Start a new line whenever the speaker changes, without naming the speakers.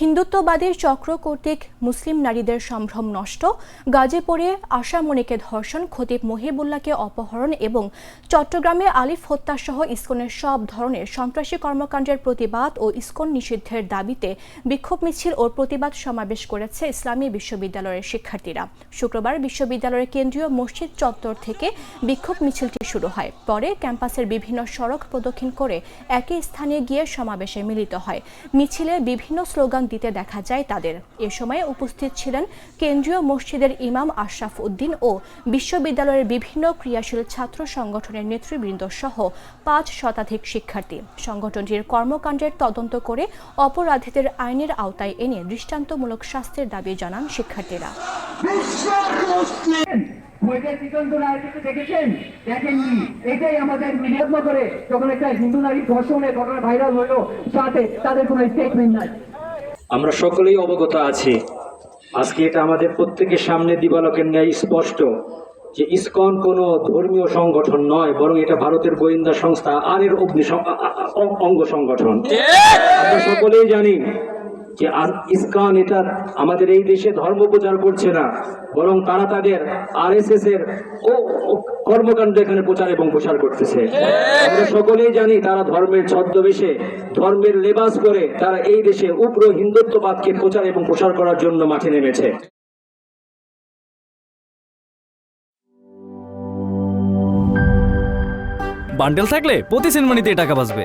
হিন্দুত্ববাদের চক্র কর্তৃক মুসলিম নারীদের সম্ভ্রম নষ্ট গাজীপুরে আশামণিকে ধর্ষণ, খতিব মহিবুল্লাহকে অপহরণ এবং চট্টগ্রামে আলিফ হত্যাসহ ইসকনের সব ধরনের সন্ত্রাসী কর্মকাণ্ডের প্রতিবাদ ও ইসকন নিষিদ্ধের দাবিতে বিক্ষোভ মিছিল ও প্রতিবাদ সমাবেশ করেছে ইসলামী বিশ্ববিদ্যালয়ের শিক্ষার্থীরা। শুক্রবার বিশ্ববিদ্যালয়ের কেন্দ্রীয় মসজিদ চত্বর থেকে বিক্ষোভ মিছিলটি শুরু হয়। পরে ক্যাম্পাসের বিভিন্ন সড়ক প্রদক্ষিণ করে একই স্থানে গিয়ে সমাবেশে মিলিত হয়। মিছিলে বিভিন্ন স্লোগান দিতে দেখা যায় তাদের। এ সময় উপস্থিত ছিলেন কেন্দ্রীয় মসজিদের ইমাম আশরাফ উদ্দিন ও বিশ্ববিদ্যালয়ের বিভিন্ন ক্রিয়াশীল ছাত্র সংগঠনের নেতৃবৃন্দ সহ পাঁচ শতাধিক শিক্ষার্থী। সংগঠনটির কর্মকাণ্ডের তদন্ত করে অপরাধীদের আইনের আওতায় এনে দৃষ্টান্তমূলক শাস্তির দাবি জানান শিক্ষার্থীরা।
আমাদের করে একটা হিন্দু নারী ধর্ষণের ঘটনা ভাইরাল হলো, সাথে তাদের কোনো স্টেটমেন্ট নাই।
আমরা সকলেই অবগত আছি। আজকে এটা আমাদের প্রত্যেকের সামনে দিবালকের ন্যায় স্পষ্ট যে ইস্কন কোনো ধর্মীয় সংগঠন নয় বরং এটা ভারতের গোয়েন্দা সংস্থা আর এর অগ্নি অঙ্গ সংগঠন। আমরা সকলেই জানি যে ইসকন এটা আমাদের এই দেশে ধর্ম প্রচার করছে না, বরং তারা তাদের আর এস এর ও কর্মকাণ্ড এখানে প্রচার এবং প্রসার করতেছে। আমরা সকলেই জানি তারা ধর্মের ছদ্মবেশে ধর্মের লেবাস করে তারা এই দেশে উগ্র হিন্দুত্ববাদকে প্রচার এবং প্রসার করার জন্য মাঠে নেমেছে।
বান্ডেল থাকলে প্রতি সেনমানিতে টাকা বাঁচবে।